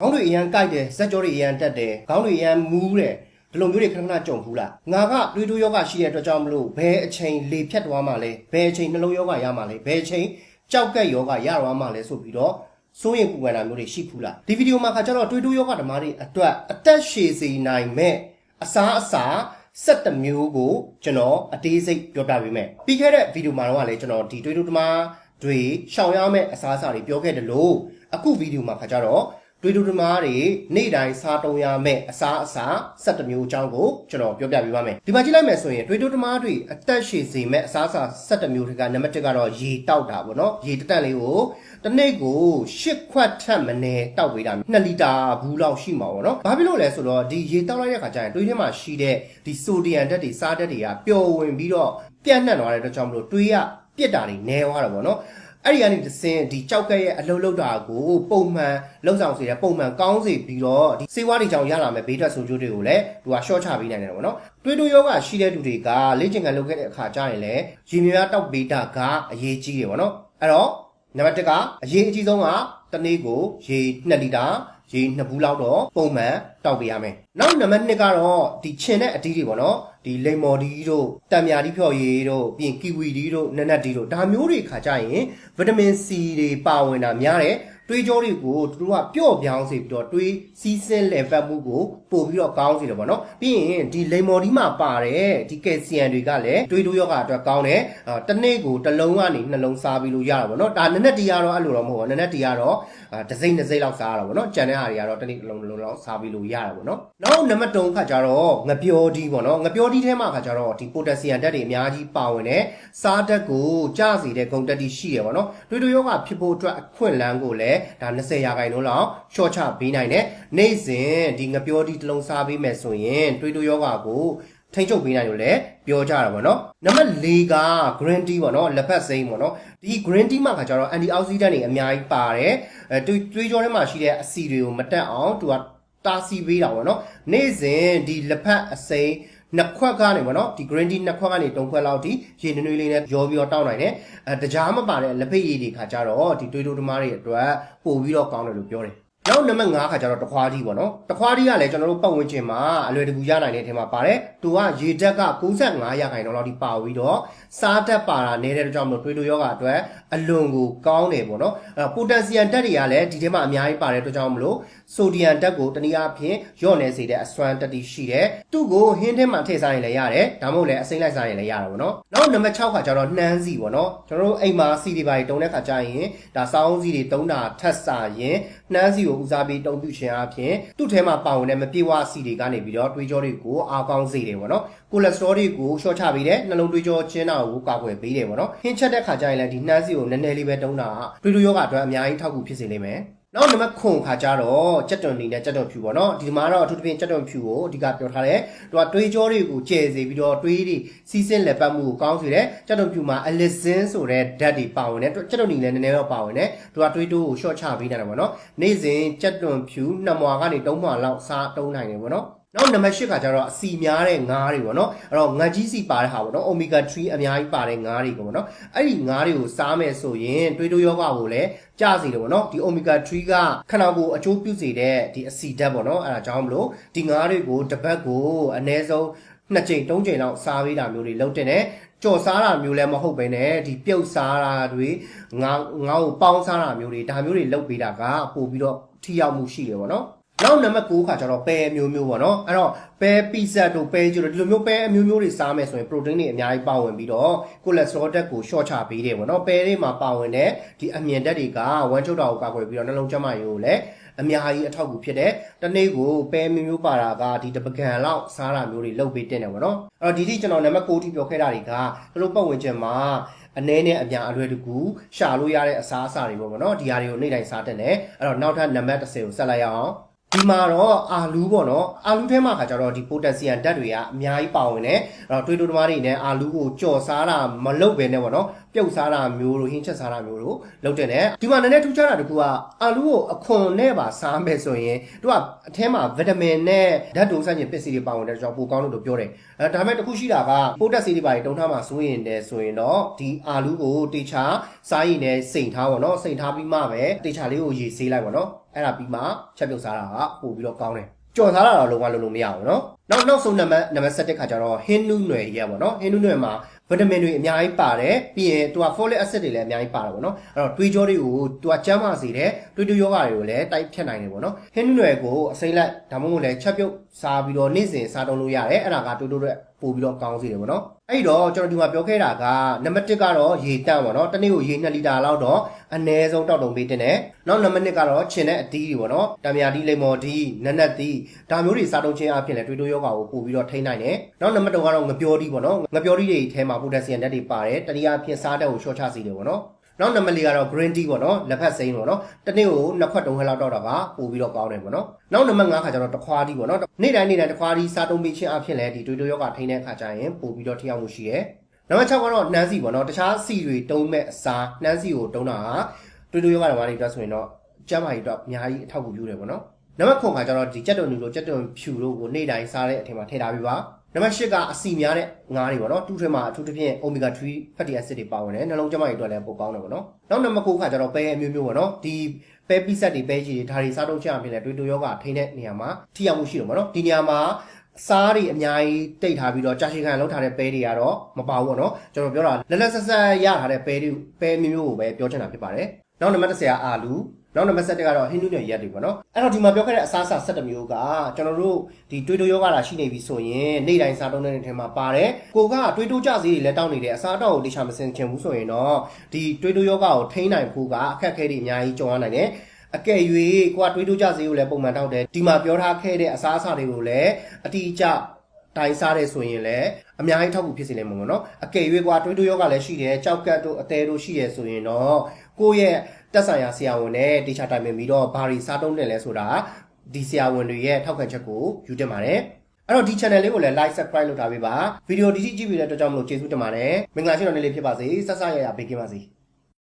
ခေါင်းတွေအရန်ကြိုက်တယ်ဇက်ကြောတွေအရန်တက်တယ်ခေါင်းတွေအရန်မူးတယ်ဒီလိုမျိုးတွေခဏခဏကြုံဘူးလားငါကတွေးတိုးယောဂရှိတဲ့အတွက်ကြောင့်မလို့ဘယ်အချိန်လေဖြတ်သွားမှလဲဘယ်အချိန်နှလုံးယောဂရမှလဲဘယ်အချိန်ကြောက်ကက်ယောဂရသွားမှလဲဆိုပြီးတော့စိုးရင်ပူပန်တာမျိုးတွေရှိဘူးလားဒီဗီဒီယိုမှာခါကျတော့တွေးတိုးယောဂဓမ္မတွေအတွက်အသက်ရှည်စေနိုင်မဲ့အစားအစာ7မျိုးကိုကျွန်တော်အသေးစိတ်ပြောပြပေးမယ်ပြီးခဲ့တဲ့ဗီဒီယိုမှာတော့လည်းကျွန်တော်ဒီတွေးတိုးဓမ္မတွေရှောင်ရမယ့်အစားအစာတွေပြောခဲ့တယ်လို့အခုဗီဒီယိုမှာခါကျတော့ တွေးတူတမားတွေနေ့တိုင်းစားတုံးရမယ့်အစားအစာ7မျိုးအကြောင်းကိုကျွန်တော်ပြောပြပေးပါမယ်ဒီမှာကြည့်လိုက်မယ်ဆိုရင်တွေးတူတမားတွေအသက်ရှည်စေမယ့်အစားအစာ7မျိုးတွေကနံပါတ်1ကတော့ရေတောက်တာပေါ့နော်ရေတတက်လေးကိုတစ်နေ့ကို10ခွက်ထက်မနည်းတောက်ပေးတာ2လီတာဘူးလောက်ရှိမှာပေါ့နော်ဘာဖြစ်လို့လဲဆိုတော့ဒီရေတောက်လိုက်တဲ့ခါကျရင်တွေးထဲမှာရှိတဲ့ဒီဆိုဒီယမ်ဓာတ်တွေစားဓာတ်တွေကပျော်ဝင်ပြီးတော့ပြန့်နှံ့သွားတဲ့အတွက်ကြောင့်မလို့တွေးရပြစ်တာတွေနည်းသွားတာပေါ့နော် အဲ့ဒီကနေတစ်စင်းဒီကြောက်ကဲ့ရဲ့အလုံးလုံးတာကိုပုံမှန်လှုပ်ဆောင်စေတဲ့ပုံမှန်ကောင်းစေပြီးတော့ဒီစေဝါးတွေကြောင့်ရလာမယ့်ဘေးထွက်ဆိုးကျိုးတွေကိုလည်းသူက short ချပေးနိုင်တယ်ပေါ့နော်တွေးတိုးယောဂရှိတဲ့သူတွေကလေ့ကျင့်ခန်းလုပ်ခဲ့တဲ့အခါကျရင်လည်းရေမြေများတောက်ပေးတာကအရေးကြီးတယ်ပေါ့နော်အဲ့တော့နံပါတ်1ကအရေးအကြီးဆုံးကတစ်နေ့ကိုရေ2လီတာရေနှစ်ဘူးလောက်တော့ပုံမှန်တောက်ပေးရမယ်။နောက်နံပါတ်2ကတော့ဒီခြင်တဲ့အတီးတွေပေါ့နော်။ ဒီလိမ္မော်ဒီတို့တံမြာဒီဖြော်ရည်တို့ပြီးရင်ကီဝီဒီတို့နက်နက်ဒီတို့ဒါမျိုးတွေခါကြရင်ဗီတာမင် C တွေပါဝင်တာများတယ်။ တွေးကြောတွေကိုသူတို့ကပျော့ပြောင်းစေပြီးတော့တွေးစီးဆင်းလည်ပတ်မှုကိုပို့ပြီးတော့ကောင်းစေတယ်ပေါ့နော်။ပြီးရင်ဒီလိမ္မော်ဒီမှာပါတဲ့ဒီကယ်ဆီယမ်တွေကလည်းတွေးတိုးယောဂအတွက်ကောင်းတယ်။အာတစ်နေ့ကိုတစ်လုံးကနေနှလုံးစားပြီးလို့ရတာပေါ့နော်။ဒါနက်နက်တီကတော့အဲ့လိုတော့မဟုတ်ဘူး။နက်နက်တီကတော့အာတစ်စိမ့်တစ်စိမ့်လောက်စားရတာပေါ့နော်။ကြံတဲ့ဟာတွေကတော့တစ်နေ့တစ်လုံးတစ်လုံးလောက်စားပြီးလို့ရတာပေါ့နော်။နောက်နံပါတ်3ခါကျတော့ငပြောဒီပေါ့နော်။ငပြောဒီထဲမှာခါကျတော့ဒီပိုတက်ဆီယမ်ဓာတ်တွေအများကြီးပါဝင်တယ်။စားဓာတ်ကိုကျစေတဲ့ဂုဏ်တက်တီရှိရပေါ့နော်။တွေးတိုးယောဂဖြစ်ဖို့အတွက်အခွင့်အလမ်းကိုလည်းဒါ20ရာခိုင်နှုန်းလောက်ရှော့ချပေးနိုင်တယ်။နေ့စဉ်ဒီငပြောဒီတစ်လုံးစားပေးမယ်ဆိုရင်တွေးတိုးယောဂကိုထိမ့်ချုပ်ပေးနိုင်လို့လည်းပြောကြတာပေါ့နော်နံပါတ်၄က green tea ပေါ့နော်လက်ဖက်စိမ်းပေါ့နော်ဒီ green tea မှာခါကျတော့ antioxidant တွေအများကြီးပါတယ်အဲတွေးတွေးကြောထဲမှာရှိတဲ့အဆီတွေကိုမတက်အောင်သူကတာစီပေးတာပေါ့နော်နေ့စဉ်ဒီလက်ဖက်အစိမ်း နှစ်ခွက်ကနေပေါ့နော်ဒီ green tea နှစ်ခွက်ကနေသုံးခွက်လောက်ထိရေနွေးနွေးလေးနဲ့ရောပြီးတော့တောက်နိုင်တယ်အဲတကြားမပါတဲ့လက်ဖက်ရည်တွေခါကျတော့ဒီတွေးတိုးတမားတွေအတွက်ပို့ပြီးတော့ကောင်းတယ်လို့ပြောတယ် နောက်နံပါတ်5ခါကျတော့တခွားကြီးပေါ့နော်တခွားကြီးကလည်းကျွန်တော်တို့ပတ်ဝန်းကျင်မှာအလွယ်တကူရနိုင်တဲ့အထင်မှာပါတယ်သူကရေဓာတ်က65ရာခိုင်နှုန်းလောက်ထိပါပြီးတော့စားဓာတ်ပါတာနေတဲ့အတွက်ကြောင့်မလို့တွေးလို့ယောဂအတွက်အလွန်ကိုကောင်းတယ်ပေါ့နော်အဲပိုတက်ဆီယမ်ဓာတ်တွေကလည်းဒီထဲမှာအများကြီးပါတယ်အတွက်ကြောင့်မလို့ဆိုဒီယမ်ဓာတ်ကိုတနည်းအားဖြင့်ညော့နေစေတဲ့အစွမ်းတက်တီရှိတယ်သူ့ကိုဟင်းထဲမှာထည့်စားရင်လည်းရတယ်ဒါမှမဟုတ်လည်းအစိမ့်လိုက်စားရင်လည်းရတယ်ပေါ့နော်နောက်နံပါတ်6ခါကျတော့နှမ်းစီပေါ့နော်ကျွန်တော်တို့အိမ်မှာစီတွေပါတွေတုံးတဲ့ခါကျရင်ဒါစောင်းစီတွေတုံးတာထက်စားရင်နှမ်းစီကိုဦးစားပေးတုံးပြခြင်းအပြင်သူ့ထဲမှာပါဝင်တဲ့မပြေဝစီတွေကနေပြီးတော့တွေးကြောတွေကိုအားကောင်းစေတယ်ပေါ့နော်ကိုလက်စထရောတွေကိုရှော့ချပေးတယ်နှလုံးတွေးကြောချင်းတာကိုကာကွယ်ပေးတယ်ပေါ့နော်ဟင်းချက်တဲ့ခါကျရင်လည်းဒီနှမ်းစီကိုနည်းနည်းလေးပဲတုံးတာတွေးတိုးယောဂအတွက်အများကြီးထောက်ကူဖြစ်စေလိမ့်မယ် နောက်နံပါတ်9ခါကြတော့ကြက်တွန်နေနဲ့ကြက်တွန်ဖြူပေါ့နော်ဒီမှာတော့အထူးသဖြင့်ကြက်တွန်ဖြူကိုအဓိကပြောထားတယ်သူကတွေးကြောတွေကိုကျဲစေပြီးတော့တွေးတွေစီးဆင်းလက်ပတ်မှုကိုကောင်းစေတယ်ကြက်တွန်ဖြူမှာအလစ်ဇင်းဆိုတဲ့ဓာတ်တွေပါဝင်တယ်ကြက်တွန်နေလည်းနည်းနည်းတော့ပါဝင်တယ်သူကတွေးတိုးကိုရှော့ချပေးနိုင်တယ်ပေါ့နော်နေ့စဉ်ကြက်တွန်ဖြူနှစ်မွာကနေသုံးမွာလောက်စားတုံးနိုင်တယ်ပေါ့နော် နောက်နံပါတ်8ကကြတော့အစီများတဲ့ငါးတွေပေါ့နော်အဲ့တော့ငါကြီးစီပါတဲ့ဟာပေါ့နော် omega 3အများကြီးပါတဲ့ငါးတွေကိုပေါ့နော်အဲ့ဒီငါးတွေကိုစားမယ်ဆိုရင်တွေးတိုးယောဂကိုလည်းကြစေတယ်ပေါ့နော်ဒီ omega 3ကခန္ဓာကိုယ်အကျိုးပြုစေတဲ့ဒီအစီဓာတ်ပေါ့နော်အဲ့ဒါကြောင့်မလို့ဒီငါးတွေကိုတစ်ပတ်ကိုအနည်းဆုံးနှစ်ကြိမ်သုံးကြိမ်လောက်စားပေးတာမျိုးတွေလုပ်တင်တယ်ကြော်စားတာမျိုးလည်းမဟုတ်ပဲねဒီပြုတ်စားတာတွေငါငါ့ကိုပေါင်းစားတာမျိုးတွေဒါမျိုးတွေလုပ်ပေးတာကပို့ပြီးတော့ထိရောက်မှုရှိတယ်ပေါ့နော် နောက်နံပါတ်9ခါကျတော့ပဲအမျိုးမျိုးပေါ့နော်အဲ့တော့ပဲပီဇာတို့ပဲကျတော့ဒီလိုမျိုးပဲအမျိုးမျိုးတွေစားမယ်ဆိုရင် protein တွေအများကြီးပါဝင်ပြီးတော့ cholesterol ဓာတ်ကို short ချပေးတယ်ပေါ့နော်ပဲတွေမှာပါဝင်တဲ့ဒီအမြင်ဓာတ်တွေကဝမ်းချုပ်တာကိုကာကွယ်ပြီးတော့နှလုံးကျန်းမာရေးကိုလည်းအများကြီးအထောက်အကူဖြစ်တယ်။တနေ့ကိုပဲမျိုးမျိုးပါတာကဒီတပကံလောက်စားတာမျိုးတွေလုပ်ပေးတင်တယ်ပေါ့နော်။အဲ့တော့ဒီထိကျွန်တော်နံပါတ်9ထိပြောခဲ့တာတွေကတို့ပတ်ဝန်းကျင်မှာအနည်းနဲ့အများအလွယ်တကူရှာလို့ရတဲ့အစားအစာတွေပေါ့နော်။ဒီဟာတွေကိုနေ့တိုင်းစားတင်တယ်။အဲ့တော့နောက်ထပ်နံပါတ်10ကိုဆက်လိုက်ရအောင်။ ဒီမှာတော့အာလူးပေါ့နော်အာလူးထဲမှာခါကြတော့ဒီပိုတက်ဆီယမ်ဓာတ်တွေကအများကြီးပါဝင်တယ်အဲ့တော့တွေးတိုးသမားတွေနဲ့အာလူးကိုကြော်စားတာမလုပ်ဘဲနဲ့ပေါ့နော်ပြုတ်စားတာမျိုးတို့ဟင်းချက်စားတာမျိုးတို့လုပ်တဲ့နဲ့ဒီမှာနည်းနည်းထူးခြားတာတကူကအာလူးကိုအခွန်နဲ့ပါစားမယ်ဆိုရင်တို့ကအထဲမှာဗီတာမင်နဲ့ဓာတ်တုံးဆန့်ကျင်ပစ္စည်းတွေပါဝင်တဲ့ကြောင့်ပိုကောင်းလို့ပြောတယ်အဲဒါပေမဲ့တခုရှိတာကပိုတက်ဆီတွေပါတုံးထားမှာစိုးရင်တယ်ဆိုရင်တော့ဒီအာလူးကိုတေချာစားရင်လည်းစိန်ထားပေါ့နော်စိန်ထားပြီးမှပဲတေချာလေးကိုရေဆေးလိုက်ပေါ့နော်အဲ့ဒါပြီးမှချက်ပြုတ်စားတာကပို့ပြီးတော့ကောင်းတယ်ကြော်စားတာတော့လုံးဝလုံးလုံးမရဘူးเนาะနောက်နောက်ဆုံးနံပါတ်နံပါတ်7ခါကျတော့ဟင်းနူးနွယ်ကြီးရပါတော့ဟင်းနူးနွယ်မှာဗီတာမင်တွေအများကြီးပါတယ်ပြီးရင်သူက folic acid တွေလည်းအများကြီးပါတယ်ပေါ့နော်အဲ့တော့တွေးကြောတွေကိုသူကကျန်းမာစေတယ်တွေးတိုးယောဂတွေကိုလည်းတိုက်ဖြတ်နိုင်တယ်ပေါ့နော်ဟင်းနူးနွယ်ကိုအစိမ့်လိုက်ဒါမှမဟုတ်လည်းချက်ပြုတ်စားပြီးတော့နေ့စဉ်စားတုံးလို့ရတယ်အဲ့ဒါကတွေးတိုးတဲ့ပို့ပြီးတော့ကောင်းစေတယ်ပေါ့နော် အဲ့တော့ကျွန်တော်ဒီမှာပြောခဲ့တာကနံပါတ်1ကတော့ရေတန့်ပေါ့နော်တစ်နေ့ကိုရေ2လီတာလောက်တော့အနည်းဆုံးတောက်တုံပေးတင်တယ်နောက်နံပါတ်2ကတော့ခြင်တဲ့အသီးတွေပေါ့နော်တံမြာသီးလိမ္မော်သီးနက်နက်သီးဒါမျိုးတွေစားတုံးခြင်းအပြင်လည်းတွေးတိုးယောဂကိုပို့ပြီးတော့ထိန်းနိုင်တယ်နောက်နံပါတ်3ကတော့ငပြောသီးပေါ့နော်ငပြောသီးတွေထဲမှာပိုတက်ဆီယမ်ဓာတ်တွေပါတယ်တတိယအဖြစ်စားတဲ့ကိုရှော့ချစေတယ်ပေါ့နော် နောက်နံပါတ်၄ကတော့ green tea ပေါ့နော်လက်ဖက်စိမ်းပေါ့နော်တစ်နေ့ကိုနှစ်ခွက်သုံးခွက်လောက်တောက်တာကပို့ပြီးတော့ကောင်းတယ်ပေါ့နော်နောက်နံပါတ်5ခါကျတော့တခွားတီးပေါ့နော်နေ့တိုင်းနေ့တိုင်းတခွားတီးစားတုံးပေးခြင်းအဖြစ်လည်းဒီတွေးတိုးယောဂထိန်းတဲ့အခါကျရင်ပို့ပြီးတော့ထိရောက်မှုရှိတယ်နံပါတ်6ကတော့နှမ်းစီပေါ့နော်တခြားစီတွေတုံးမဲ့အစားနှမ်းစီကိုတုံးတာကတွေးတိုးယောဂဓမ္မတွေအတွက်ဆိုရင်တော့ကျန်းမာရေးအတွက်အများကြီးအထောက်အကူပြုတယ်ပေါ့နော်နံပါတ်9ခါကျတော့ဒီကြက်တုံနူတို့ကြက်တုံဖြူတို့ကိုနေ့တိုင်းစားတဲ့အထင်မှာထည့်ထားပြီးပါ နံပါတ်10ကအစီများတဲ့ငါးတွေပေါ့နော်သူ့ထဲမှာအထူးသဖြင့် omega 3 fatty acid တွေပါဝင်တယ်နှလုံးကျန်းမာရေးအတွက်လည်းပိုကောင်းတယ်ပေါ့နော်နောက်နံပါတ်9ခါကျတော့ပဲအမျိုးမျိုးပေါ့နော်ဒီပဲပိဆက်တွေပဲကြီးတွေဒါတွေစားတော့ကြအဖြစ်လဲတွေးတိုယောဂထိန်းတဲ့နေရာမှာထိရောက်မှုရှိတယ်ပေါ့နော်ဒီနေရာမှာစားတွေအများကြီးတိတ်ထားပြီးတော့ကြာရှည်ခံလောက်ထားတဲ့ပဲတွေကတော့မပါဘူးပေါ့နော်ကျွန်တော်ပြောတာလက်လက်ဆက်ဆက်ရထားတဲ့ပဲတွေပဲမျိုးမျိုးကိုပဲပြောချင်တာဖြစ်ပါတယ်နောက်နံပါတ်10ကအာလူ နောက်နံပါတ်7ကတော့ဟိန္ဒူနယ်ရက်တွေပေါ့နော်အဲ့တော့ဒီမှာပြောခဲ့တဲ့အစားအစာ7မျိုးကကျွန်တော်တို့ဒီတွေးတိုးယောဂတာရှိနေပြီဆိုရင်နေ့တိုင်းစားတုံးတဲ့ထဲမှာပါတယ်ကိုကတွေးတိုးကြစီတွေလည်းတောင်းနေတယ်အစားအတော့ကိုတေချာမစင်ချင်ဘူးဆိုရင်တော့ဒီတွေးတိုးယောဂကိုထိန်းနိုင်ဖို့ကအခက်အခဲတွေအများကြီးကြုံရနိုင်တယ်အကယ်၍ကိုကတွေးတိုးကြစီကိုလည်းပုံမှန်တောက်တယ်ဒီမှာပြောထားခဲ့တဲ့အစားအစာတွေကိုလည်းအတိအကျတိုင်းစားတယ်ဆိုရင်လည်းအများကြီးထောက်ကူဖြစ်စေလိမ့်မယ်ပေါ့နော်အကယ်၍ကွာတွေးတိုးယောဂလည်းရှိတယ်ကြောက်ကတ်တို့အသေးတို့ရှိရဆိုရင်တော့ကိုယ့်ရဲ့ တက်ဆိုင်ရာဆရာဝန်နဲ့တေချာတိုင်ပင်ပြီးတော့ဘာတွေစားတုံးတယ်လဲဆိုတာဒီဆရာဝန်တွေရဲ့ထောက်ခံချက်ကိုယူတင်ပါတယ်အဲ့တော့ဒီ channel လေးကိုလည်း like subscribe လုပ်ထားပေးပါဗီဒီယိုဒီကြည့်ကြည့်ပြီးတဲ့အတွက်ကြောင့်မလို့ကျေးဇူးတင်ပါတယ်မင်္ဂလာရှိတော်နေ့လေးဖြစ်ပါစေဆက်ဆက်ရရပေးကင်းပါစေ